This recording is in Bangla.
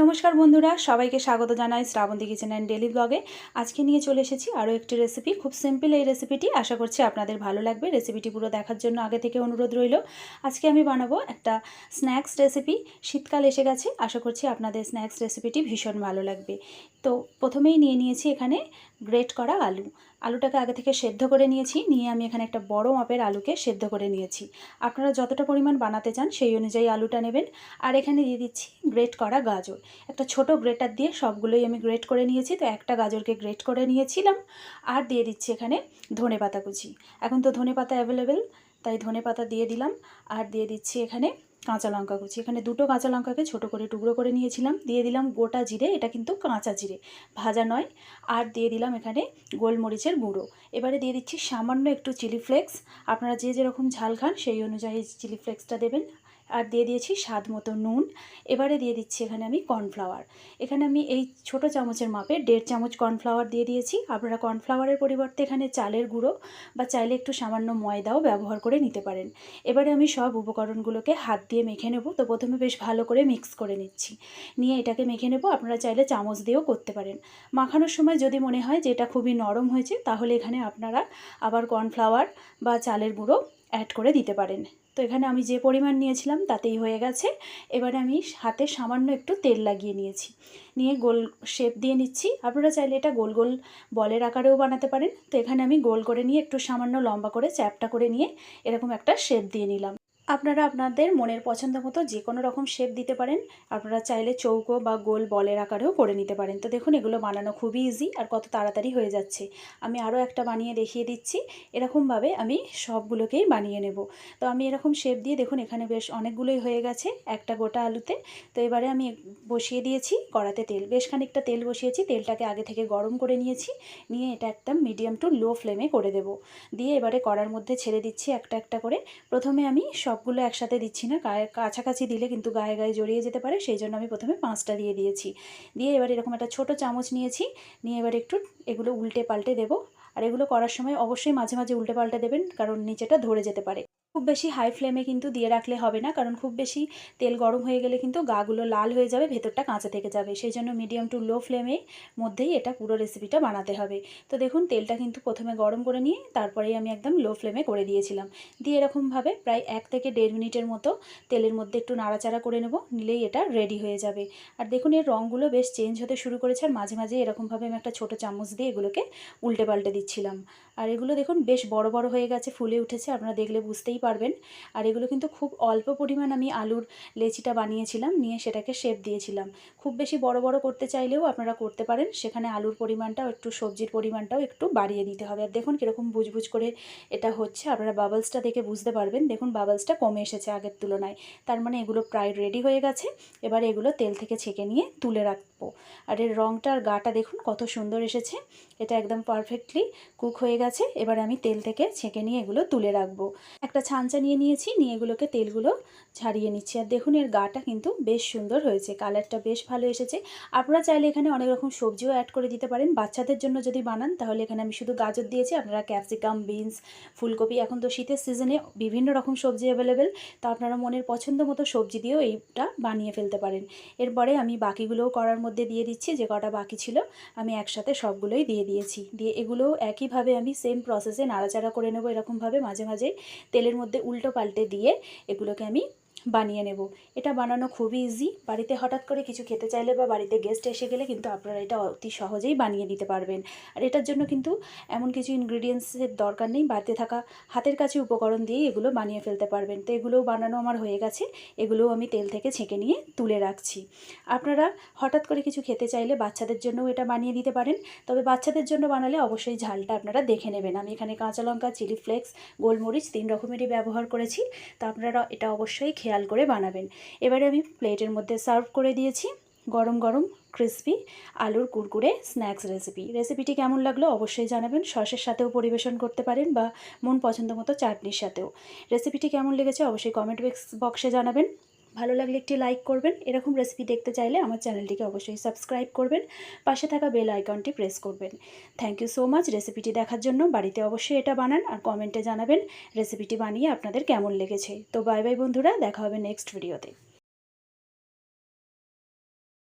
নমস্কার বন্ধুরা, সবাইকে স্বাগত জানাই শ্রাবন্তী কিচেন অ্যান্ড ডেলি ব্লগে আজকে নিয়ে চলে এসেছি আরও একটি রেসিপি খুব সিম্পল এই রেসিপিটি আশা করছি আপনাদের ভালো লাগবে। রেসিপিটি পুরো দেখার জন্য আগে থেকে অনুরোধ রইল। আজকে আমি বানাবো একটা স্ন্যাক্স রেসিপি শীতকাল এসে গেছে, আশা করছি আপনাদের স্ন্যাক্স রেসিপিটি ভীষণ ভালো লাগবে। তো প্রথমেই নিয়ে নিয়েছি এখানে গ্রেট করা আলু। আলুটাকে আগে থেকে সেদ্ধ করে নিয়েছি, নিয়ে আমি এখানে একটা বড় মাপের আলুকে সেদ্ধ করে নিয়েছি। আপনারা যতটা পরিমাণ বানাতে চান সেই অনুযায়ী আলুটা নেবেন। আর এখানে দিয়ে দিচ্ছি গ্রেট করা গাজর। একটা ছোট গ্রেটার দিয়ে সবগুলোই আমি গ্রেট করে নিয়েছি, তো একটা গাজরকে গ্রেট করে নিয়েছিলাম। আর দিয়ে দিচ্ছি এখানে ধনে পাতা কুচি। এখন তো ধনে পাতা অ্যাভেলেবেল, তাই ধনে পাতা দিয়ে দিলাম। আর দিয়ে দিচ্ছি এখানে কাঁচা লঙ্কা কুচি। এখানে দুটো কাঁচা লঙ্কাকে ছোট করে টুকরো করে নিয়েছিলাম। দিয়ে দিলাম গোটা জিরে, এটা কিন্তু কাঁচা জিরে। ভাজা নয়। আর দিয়ে দিলাম এখানে গোলমরিচের গুঁড়ো। এবারে দিয়ে দিচ্ছি সামান্য একটু চিলি ফ্লেক্স। আপনারা যে যেরকম ঝাল খান, সেই অনুযায়ী চিলি ফ্লেক্সটা দেবেন। আর দিয়ে দিয়েছি স্বাদ মতো নুন। এবারে দিয়ে দিচ্ছি এখানে আমি কর্নফ্লাওয়ার। এখানে আমি এই ছোট চামচের মাপে দেড় চামচ কর্নফ্লাওয়ার দিয়ে দিয়েছি। আপনারা কর্নফ্লাওয়ারের পরিবর্তে এখানে চালের গুঁড়ো বা চাইলে একটু সামান্য ময়দাও ব্যবহার করে নিতে পারেন। এবারে আমি সব উপকরণগুলোকে হাত দিয়ে মেখে নেব। তো প্রথমে বেশ ভালো করে মিক্স করে নিচ্ছি। নিয়ে এটাকে মেখে নেব। আপনারা চাইলে চামচ দিয়েও করতে পারেন। মাখানোর সময় যদি মনে হয় যে এটা খুবই নরম হয়েছে, তাহলে এখানে আপনারা আবার কর্নফ্লাওয়ার বা চালের গুঁড়ো অ্যাড করে দিতে পারেন। তো এখানে আমি যে পরিমাণ নিয়েছিলাম, তাতেই হয়ে গেছে। এবারে আমি হাতে সামান্য একটু তেল লাগিয়ে নিয়েছি। নিয়ে গোল শেপ দিয়ে নিচ্ছি। আপনারা চাইলে এটা গোল গোল বলের আকারেও বানাতে পারেন। তো এখানে আমি গোল করে নিয়ে একটু সামান্য লম্বা করে চ্যাপটা করে নিয়ে এরকম একটা শেপ দিয়ে নিলাম। আপনারা আপনাদের মনের পছন্দ মতো যে কোনো রকম শেপ দিতে পারেন। আপনারা চাইলে চৌকো বা গোল বলের আকারেও করে নিতে পারেন। তো দেখুন, এগুলো বানানো খুবই ইজি আর কত তাড়াতাড়ি হয়ে যাচ্ছে। আমি আরও একটা বানিয়ে দেখিয়ে দিচ্ছি। এরকমভাবে আমি সবগুলোকেই বানিয়ে নেব। তো আমি এরকম শেপ দিয়ে দেখুন, এখানে বেশ অনেকগুলোই হয়ে গেছে একটা গোটা আলুতে। তো এবারে আমি বসিয়ে দিয়েছি কড়াতে তেল। বেশ খানিকটা তেল বসিয়েছি। তেলটাকে আগে থেকে গরম করে নিয়েছি। নিয়ে এটা একদম মিডিয়াম টু লো ফ্লেমে করে দেব। দিয়ে এবারে কড়ার মধ্যে ছেড়ে দিচ্ছি একটা একটা করে। প্রথমে আমি সবগুলো একসাথে দিচ্ছি না। গায়ে কাছাকাছি দিলে কিন্তু গায়ে গায়ে জড়িয়ে যেতে পারে। সেই জন্য আমি প্রথমে পাঁচটা দিয়ে দিয়েছি। দিয়ে এবার এরকম একটা ছোট চামচ নিয়েছি। নিয়ে এবার একটু এগুলো উল্টে পাল্টে দেবো। আর এগুলো করার সময় অবশ্যই মাঝে মাঝে উল্টে পাল্টে দেবেন, কারণ নিচেটা ধরে যেতে পারে। খুব বেশি হাই ফ্লেমে কিন্তু দিয়ে রাখলে হবে না, কারণ খুব বেশি তেল গরম হয়ে গেলে কিন্তু গাগুলো লাল হয়ে যাবে, ভেতরটা কাঁচা থেকে যাবে। সেই জন্য মিডিয়াম টু লো ফ্লেমে মধ্যেই এটা পুরো রেসিপিটা বানাতে হবে। তো দেখুন, তেলটা কিন্তু প্রথমে গরম করে নিয়ে তারপরেই আমি একদম লো ফ্লেমে করে দিয়েছিলাম। দিয়ে এরকমভাবে প্রায় এক থেকে দেড় মিনিটের মতো তেলের মধ্যে একটু নাড়াচাড়া করে নেব, নিলেই এটা রেডি হয়ে যাবে। আর দেখুন, এর রঙগুলো বেশ চেঞ্জ হতে শুরু করেছে, আর মাঝে মাঝে এরকমভাবে আমি একটা ছোটো চামচ দিয়ে এগুলোকে উল্টে পাল্টে দিচ্ছিলাম। আর এগুলো দেখুন, বেশ বড় বড় হয়ে গেছে, ফুলে উঠেছে, আপনারা দেখলে বুঝতেই পারবেন। আর এগুলো কিন্তু খুব অল্প পরিমাণ আমি আলুর লেচিটা বানিয়েছিলাম, নিয়ে সেটাকে শেপ দিয়েছিলাম। খুব বেশি বড় বড় করতে চাইলেও আপনারা করতে পারেন, সেখানে আলুর পরিমাণটাও একটু, সবজির পরিমাণটাও একটু বাড়িয়ে দিতে হবে। আর দেখুন কীরকম বুঝবুঝ করে এটা হচ্ছে, আপনারা বাবলসটা দেখে বুঝতে পারবেন। দেখুন বাবলসটা কমে এসেছে আগের তুলনায়। তার মানে এগুলো প্রায় রেডি হয়ে গেছে। এবার এগুলো তেল থেকে ছেঁকে নিয়ে তুলে রাখব আর এর রঙটা আর গাটা দেখুন কত সুন্দর এসেছে। এটা একদম পারফেক্টলি কুক হয়ে গেছে। এবার আমি তেল থেকে ছেঁকে নিয়ে এগুলো তুলে রাখব। একটা ছাঁচা নিয়ে নিয়েছি, নিয়ে এগুলোকে তেলগুলো ছাড়িয়ে নিচ্ছি। আর দেখুন এর গাটা কিন্তু বেশ সুন্দর হয়েছে। কালারটা বেশ ভালো এসেছে। আপনারা চাইলে এখানে অনেক রকম সবজিও অ্যাড করে দিতে পারেন। বাচ্চাদের জন্য যদি বানান, তাহলে এখানে আমি শুধু গাজর দিয়েছি। আপনারা ক্যাপসিকাম বিনস ফুলকপি, এখন তো শীতের সিজনে বিভিন্ন রকম সবজি অ্যাভেলেবেল তো আপনারা মনের পছন্দ মতো সবজি দিয়েও এইটা বানিয়ে ফেলতে পারেন। এরপরে আমি বাকিগুলোও করার মধ্যে দিয়ে দিচ্ছি, যে কটা বাকি ছিল, আমি একসাথে সবগুলোই দিয়ে দিয়েছি। দিয়ে এগুলোও একইভাবে আমি সেম প্রসেসে নাড়াচাড়া করে নেব এরকমভাবে মাঝে মাঝে তেলের মধ্যে উল্টো পাল্টে দিয়ে এগুলোকে আমি বানিয়ে নেব। এটা বানানো খুবই ইজি বাড়িতে হঠাৎ করে কিছু খেতে চাইলে বা বাড়িতে গেস্ট এসে গেলে কিন্তু আপনারা এটা অতি সহজেই বানিয়ে দিতে পারবেন। আর এটার জন্য কিন্তু এমন কিছু ইনগ্রিডিয়েন্টসের দরকার নেই। বাড়িতে থাকা হাতের কাছে উপকরণ দিয়েই এগুলো বানিয়ে ফেলতে পারবেন। তো এগুলোও বানানো আমার হয়ে গেছে। এগুলোও আমি তেল থেকে ছেঁকে নিয়ে তুলে রাখছি। আপনারা হঠাৎ করে কিছু খেতে চাইলে বাচ্চাদের জন্যও এটা বানিয়ে দিতে পারেন। তবে বাচ্চাদের জন্য বানালে অবশ্যই ঝালটা আপনারা দেখে নেবেন। আমি এখানে কাঁচা লঙ্কা, চিলি ফ্লেক্স, গোলমরিচ তিন রকমেরই ব্যবহার করেছি। তো আপনারা এটা অবশ্যই খেয়াল করে বানাবেন। এবারে আমি প্লেটের মধ্যে সার্ভ করে দিয়েছি গরম গরম ক্রিসপি আলুর কুরকুরে স্ন্যাক্স রেসিপি। রেসিপিটি কেমন লাগল অবশ্যই জানাবেন। সসের সাথেও পরিবেশন করতে পারেন বা মন পছন্দ মতো চাটনির সাথেও। রেসিপিটি কেমন লেগেছে অবশ্যই কমেন্ট বক্সে জানাবেন। ভালো লাগলে একটি লাইক করবেন। এরকম রেসিপি দেখতে চাইলে আমার চ্যানেলটিকে অবশ্যই সাবস্ক্রাইব করবেন। পাশে থাকা বেল আইকনটি প্রেস করবেন। থ্যাংক ইউ সো মাচ রেসিপিটি দেখার জন্য বাড়িতে অবশ্যই এটা বানান আর কমেন্টে জানাবেন রেসিপিটি বানিয়ে আপনাদের কেমন লেগেছে। তো বাই বাই বন্ধুরা, দেখা হবে নেক্সট ভিডিওতে